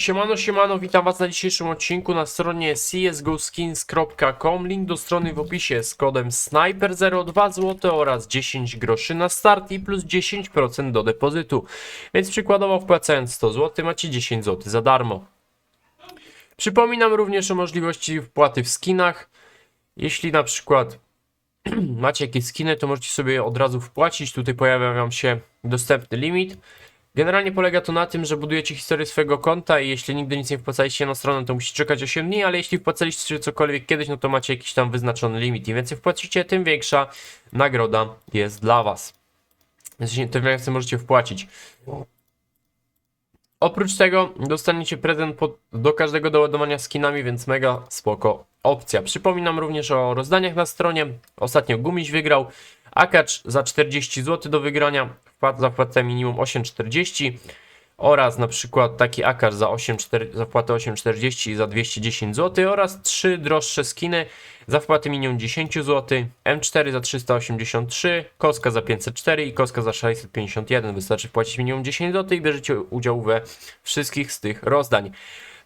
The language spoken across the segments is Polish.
Siemano, siemano, witam was na dzisiejszym odcinku na stronie csgoskins.com. Link do strony w opisie z kodem SNIPER02 zł oraz 10 groszy na start i plus 10% do depozytu. Więc przykładowo wpłacając 100 zł macie 10 zł za darmo. Przypominam również o możliwości wpłaty w skinach. Jeśli na przykład macie jakieś skiny, to możecie sobie od razu wpłacić. Tutaj pojawia wam się dostępny limit. Generalnie polega to na tym, że budujecie historię swojego konta i jeśli nigdy nic nie wpłacaliście na stronę, to musicie czekać 8 dni, ale jeśli wpłacaliście cokolwiek kiedyś, no to macie jakiś tam wyznaczony limit. Im więcej wpłacicie, tym większa nagroda jest dla was. Tym więcej możecie wpłacić. Oprócz tego dostaniecie prezent pod, do każdego doładowania skinami, więc mega spoko opcja. Przypominam również o rozdaniach na stronie. Ostatnio Gumiś wygrał. Akacz za 40 zł do wygrania. Wpłat, zapłatę minimum 8,40 oraz na przykład taki akacz za 8,4 za wpłatę 8,40 za 210 zł oraz trzy droższe skiny za wpłatę minimum 10 zł, M4 za 383, Koska za 504 i Koska za 651. Wystarczy wpłacić minimum 10 zł i bierzecie udział we wszystkich z tych rozdań.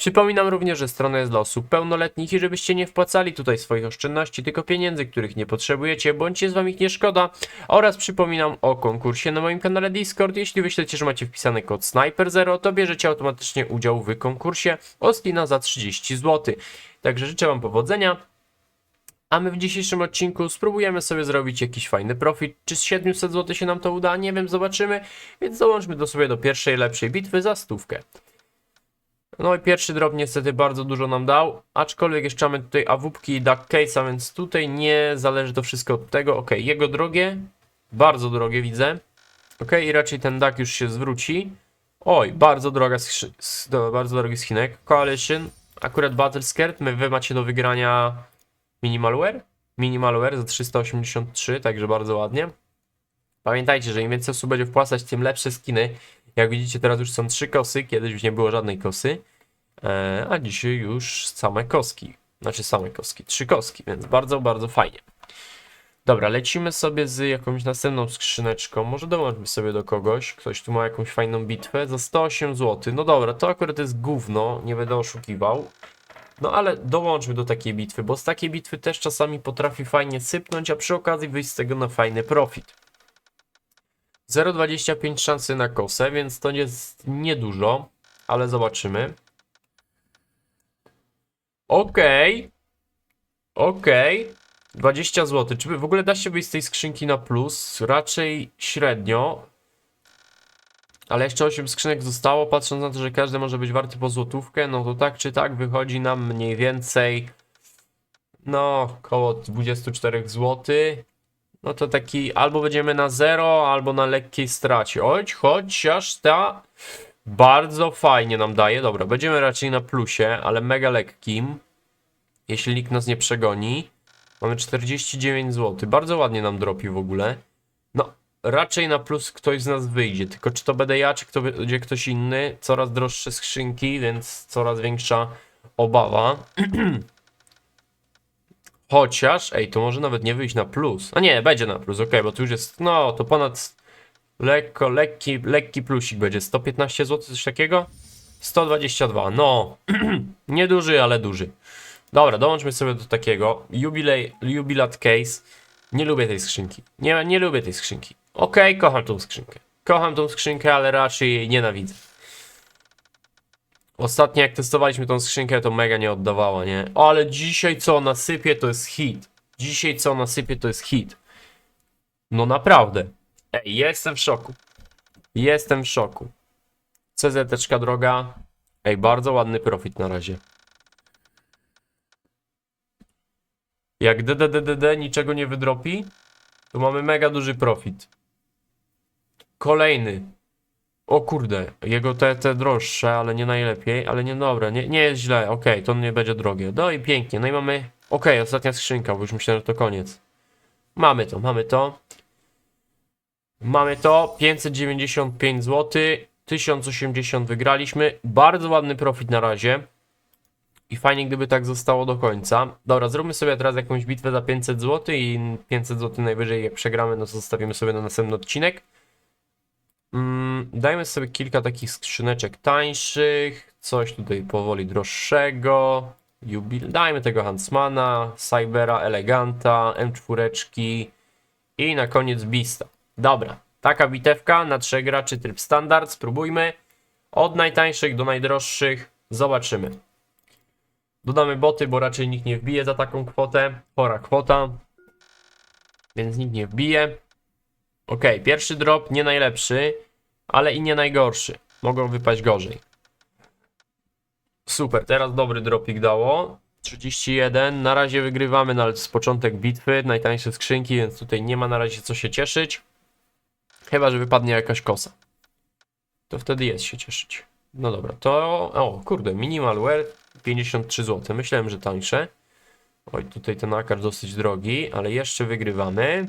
Przypominam również, że strona jest dla osób pełnoletnich i żebyście nie wpłacali tutaj swoich oszczędności, tylko pieniędzy, których nie potrzebujecie, bądź jest wam ich nie szkoda. Oraz przypominam o konkursie na moim kanale Discord. Jeśli wyślecie, że macie wpisany kod Sniper0, to bierzecie automatycznie udział w konkursie o skina za 30 zł. Także życzę wam powodzenia. A my w dzisiejszym odcinku spróbujemy sobie zrobić jakiś fajny profit. Czy z 700 zł się nam to uda? Nie wiem, zobaczymy. Więc dołączmy do sobie do pierwszej lepszej bitwy za stówkę. No i pierwszy drop niestety bardzo dużo nam dał, aczkolwiek jeszcze mamy tutaj awupki i duck case'a, więc tutaj nie zależy to wszystko od tego. Ok, jego drogie, bardzo drogie widzę. Ok, i raczej ten duck już się zwróci. Oj, bardzo droga bardzo drogi skinek. Coalition, akurat Battle Scared, my wy macie do wygrania Minimalware? Minimalware za 383, także bardzo ładnie. Pamiętajcie, że im więcej osób będzie wpłacać, tym lepsze skiny. Jak widzicie, teraz już są trzy kosy, kiedyś już nie było żadnej kosy. E, a dzisiaj już same koski. Znaczy same koski, trzy koski, więc bardzo, bardzo fajnie. Dobra, lecimy sobie z jakąś następną skrzyneczką. Może dołączmy sobie do kogoś. Ktoś tu ma jakąś fajną bitwę za 108 zł. No dobra, to akurat jest gówno, nie będę oszukiwał. No ale dołączmy do takiej bitwy, bo z takiej bitwy też czasami potrafi fajnie sypnąć, a przy okazji wyjść z tego na fajny profit. 0,25 szansy na kosę, więc to jest niedużo, ale zobaczymy. Okej. Okej. 20 zł. Czy w ogóle da się wyjść z tej skrzynki na plus? Raczej średnio. Ale jeszcze 8 skrzynek zostało, patrząc na to, że każdy może być warty po złotówkę, no to tak czy tak wychodzi nam mniej więcej no około 24 zł. No to taki albo będziemy na zero, albo na lekkiej stracie. Oj, chociaż ta bardzo fajnie nam daje. Dobra, będziemy raczej na plusie, ale mega lekkim. Jeśli nikt nas nie przegoni. Mamy 49 zł. Bardzo ładnie nam dropi w ogóle. No, raczej na plus ktoś z nas wyjdzie. Tylko czy to będę ja, czy kto będzie ktoś inny. Coraz droższe skrzynki, więc coraz większa obawa. Chociaż, ej, to może nawet nie wyjść na plus. A nie, będzie na plus, ok, bo tu już jest, no, to ponad lekko, lekki, lekki plusik będzie. 115 zł, coś takiego? 122, no, nieduży, ale duży. Dobra, dołączmy sobie do takiego. Jubilej, jubilat case. Nie lubię tej skrzynki. Nie, nie lubię tej skrzynki. Okej, kocham tą skrzynkę. Kocham tą skrzynkę, ale raczej jej nienawidzę. Ostatnio jak testowaliśmy tą skrzynkę, to mega nie oddawała, nie? Ale dzisiaj co nasypie, to jest hit. Dzisiaj co nasypie, to jest hit. No naprawdę. Ej, jestem w szoku. Jestem w szoku. CZ droga. Ej, bardzo ładny profit na razie. Jak DDDDD niczego nie wydropi, to mamy mega duży profit. Kolejny. O kurde, jego te, te droższe, ale nie najlepiej, ale nie dobre, nie, nie jest źle, okej, to nie będzie drogie. No i pięknie, no i mamy, okej, ostatnia skrzynka, bo już myślałem, że to koniec. Mamy to, mamy to. Mamy to, 595 zł, 1080 wygraliśmy, bardzo ładny profit na razie. I fajnie, gdyby tak zostało do końca. Dobra, zróbmy sobie teraz jakąś bitwę za 500 zł i 500 zł najwyżej jak przegramy, no to zostawimy sobie na następny odcinek. Mm, dajmy sobie kilka takich skrzyneczek tańszych, coś tutaj powoli droższego. Jubil... Dajmy tego Huntsmana, Cybera, Eleganta, M4 i na koniec Beasta. Dobra, taka bitewka na trzech graczy tryb standard, spróbujmy. Od najtańszych do najdroższych, zobaczymy. Dodamy boty, bo raczej nikt nie wbije za taką kwotę. Chora kwota. Więc nikt nie wbije. Ok, pierwszy drop nie najlepszy, ale i nie najgorszy. Mogą wypaść gorzej. Super, teraz dobry dropik dało. 31, na razie wygrywamy na z początek bitwy, najtańsze skrzynki, więc tutaj nie ma na razie co się cieszyć. Chyba, że wypadnie jakaś kosa. To wtedy jest się cieszyć. No dobra, to... O, kurde, minimal wear 53 zł. Myślałem, że tańsze. Oj, tutaj ten akar dosyć drogi, ale jeszcze wygrywamy.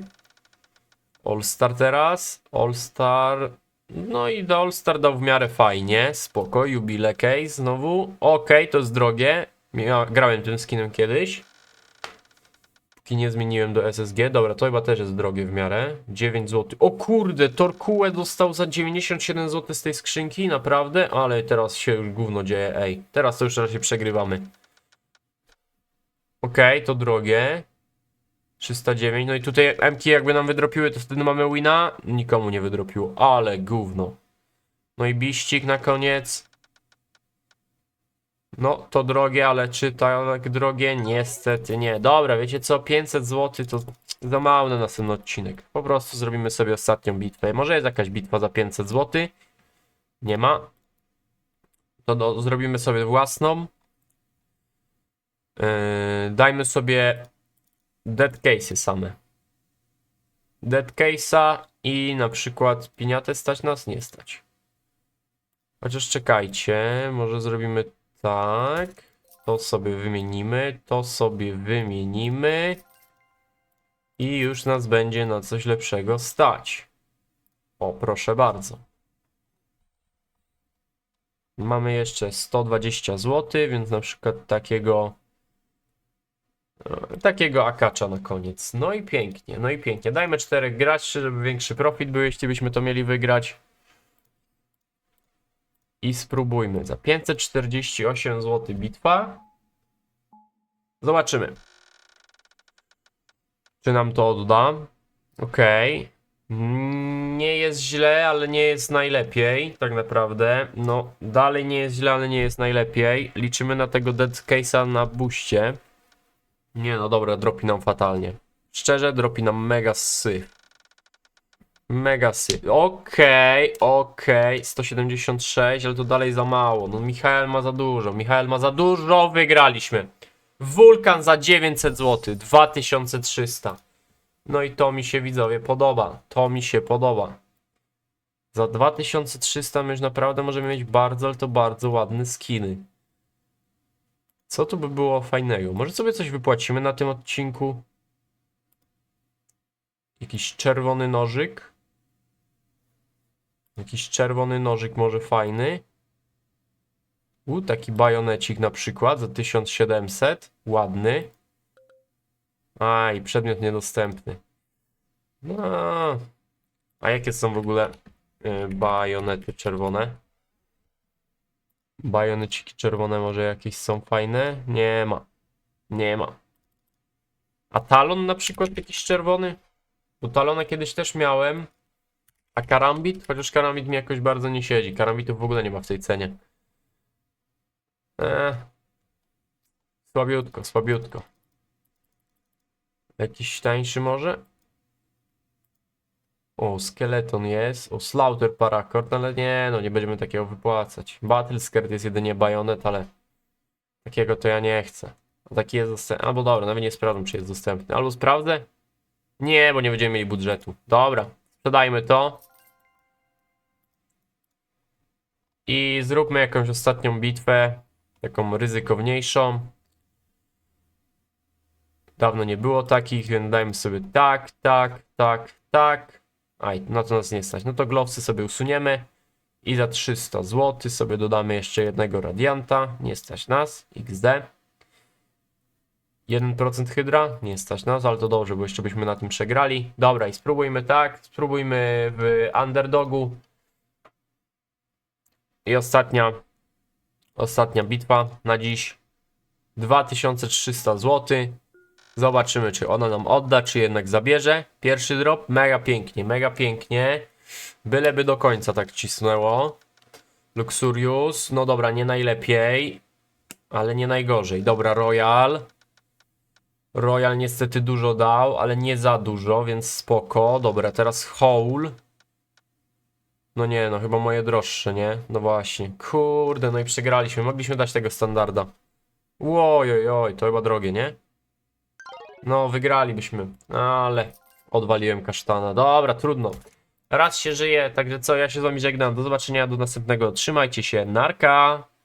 All Star teraz. All Star. No i do All Star dał w miarę fajnie. Spoko. Jubile case znowu. Okej, to jest drogie. Grałem tym skinem kiedyś. Póki nie zmieniłem do SSG. Dobra, to chyba też jest drogie w miarę. 9 zł. O kurde, Torkuę dostał za 97 zł z tej skrzynki. Naprawdę? Ale teraz się już gówno dzieje. Ej, teraz to już raczej przegrywamy. Okej, to drogie. 309, no i tutaj MK jakby nam wydropiły, to wtedy mamy wina. Nikomu nie wydropiło, ale gówno. No i biścik na koniec. No, to drogie, ale czy tak drogie? Niestety nie. Dobra, wiecie co? 500 zł to za mało na następny odcinek. Po prostu zrobimy sobie ostatnią bitwę. Może jest jakaś bitwa za 500 zł? Nie ma. To no, zrobimy sobie własną. Yy, dajmy sobie dead case'y same. Dead case'a i na przykład piniatę stać nas nie stać. Chociaż czekajcie, może zrobimy tak. To sobie wymienimy, to sobie wymienimy. I już nas będzie na coś lepszego stać. O, proszę bardzo. Mamy jeszcze 120 zł, więc na przykład takiego e, takiego akacza na koniec. No i pięknie, no i pięknie. Dajmy czterech graczy, żeby większy profit był, jeśli byśmy to mieli wygrać. I spróbujmy. Za 548 zł bitwa. Zobaczymy. Czy nam to odda? Okej. Mm, Nie jest źle, ale nie jest najlepiej, tak naprawdę. No, dalej nie jest źle, ale nie jest najlepiej. Liczymy na tego Dead Case'a na buście. Nie no, dobra, dropi nam fatalnie. Szczerze, dropi nam mega syf. Mega syf. Okej, okej, 176, ale to dalej za mało. No, Michael ma za dużo, Michael ma za dużo, wygraliśmy. Wulkan za 900 zł, 2300. No i to mi się widzowie podoba. To mi się podoba. Za 2300 my już naprawdę możemy mieć bardzo, ale to bardzo ładne skiny. Co tu by było fajnego? Może sobie coś wypłacimy na tym odcinku? Jakiś czerwony nożyk? Jakiś czerwony nożyk może fajny? U, taki bajonecik na przykład za 1700. Ładny. Aj, przedmiot niedostępny. No. A jakie są w ogóle y, bajonety czerwone? Bajoneciki czerwone może jakieś są fajne? Nie ma. Nie ma. A talon na przykład jakiś czerwony? Bo talona kiedyś też miałem. A karambit? Chociaż karambit mi jakoś bardzo nie siedzi. Karambitów w ogóle nie ma w tej cenie. Eee. Słabiutko, słabiutko. Jakiś tańszy może? O, skeleton jest. O, Slaughter Paracord, ale nie, no nie będziemy takiego wypłacać. Battle Skirt jest jedynie bajonet, ale takiego to ja nie chcę. A taki jest dostępny. Albo dobra, nawet nie sprawdzam, czy jest dostępny. Albo sprawdzę? Nie, bo nie będziemy mieli budżetu. Dobra, sprzedajmy to. I zróbmy jakąś ostatnią bitwę, taką ryzykowniejszą. Dawno nie było takich, więc dajmy sobie tak, tak, tak, tak. Aj, na to nas nie stać. No to glowsy sobie usuniemy. I za 300 zł sobie dodamy jeszcze jednego radianta. Nie stać nas. XD. 1% hydra. Nie stać nas, ale to dobrze, bo jeszcze byśmy na tym przegrali. Dobra, i spróbujmy tak. Spróbujmy w underdogu. I ostatnia, ostatnia bitwa na dziś. 2300 zł. Zobaczymy, czy ona nam odda, czy jednak zabierze. Pierwszy drop, mega pięknie, mega pięknie. Byleby do końca tak cisnęło. Luxurious, no dobra, nie najlepiej, ale nie najgorzej. Dobra, Royal. Royal niestety dużo dał, ale nie za dużo, więc spoko. Dobra, teraz Howl. No nie, no chyba moje droższe, nie? No właśnie. Kurde, no i przegraliśmy. Mogliśmy dać tego standarda. Oj, oj, oj, to chyba drogie, nie? No, wygralibyśmy, ale odwaliłem kasztana. Dobra, trudno. Raz się żyje, także co, ja się z wami żegnam. Do zobaczenia, do następnego. Trzymajcie się, narka!